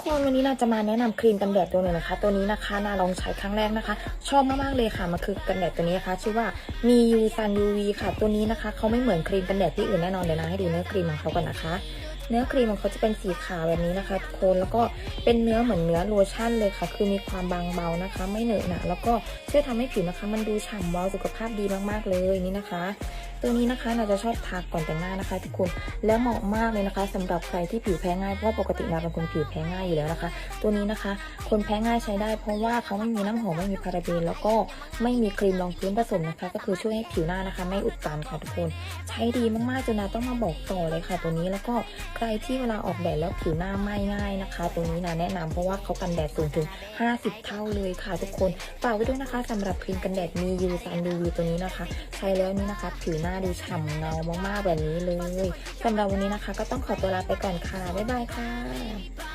คนวันนี้เราจะมาแนะนำครีมกันแดดตัวหนึ่งนะคะ ตัวนี้นะคะน่าลองใช้ครั้งแรกนะคะ ชอบมากๆเลยค่ะมันคือกันแดดตัวนี้นะคะ ชื่อว่ามียูซันยูวีค่ะ ตัวนี้นะคะเขาไม่เหมือนครีมกันแดดที่อื่นแน่นอนเดี๋ยวนะให้ดูเนื้อครีมของเขาก่อนนะคะ เนื้อครีมของเขาจะเป็นสีขาวแบบนี้นะคะทุกคนแล้วก็เป็นเนื้อเหมือนเนื้อโลชั่นเลยค่ะ คือมีความบางเบานะคะ ไม่เหนอะหนะแล้วก็ช่วยทำให้ผิวนะคะ มันดูฉ่ำเบาสุขภาพดีมากๆเลยนี่นะคะ ตัวนี้นะคะเราจะชอบทาก่อนแต่งหน้านะคะ ทุกคนแล้วเหมาะมากเลยนะคะสำหรับใครที่ผิวแพ้ง่ายเพราะปกตินาเป็นคนผิวแพ้ง่ายอยู่แล้วนะคะ ตัวนี้นะคะ คนแพ้ง่ายใช้ได้ เพราะว่าเขาไม่มีน้ำหอมไม่มีพาราเบนแล้วก็ไม่มีครีมรองพื้นผสมนะคะ ก็คือช่วยให้ผิวหน้านะคะ ไม่อุดตันค่ะทุกคน ใช้ดีมากๆจนนาต้องมาบอกต่อเลยค่ะ ตัวนี้แล้วก็ใครที่เวลาออกแดดแล้วผิวหน้าไหม้ง่ายนะคะ ตัวนี้นาแนะนำเพราะว่าเขากันแดดสูงถึง 50 เท่าเลยค่ะทุกคนฝากไว้ด้วยนะคะสำหรับครีมกันแดดมียูซันดูวีตัวนี้นะคะ ใช้แล้วนี่นะคะ ผิวหน้าาดูฉ่ำเงามากๆแบบนี้เลยสำหรับวันนี้นะคะ ก็ต้องขอตัวลาไปก่อนค่ะ บ๊ายบายค่ะ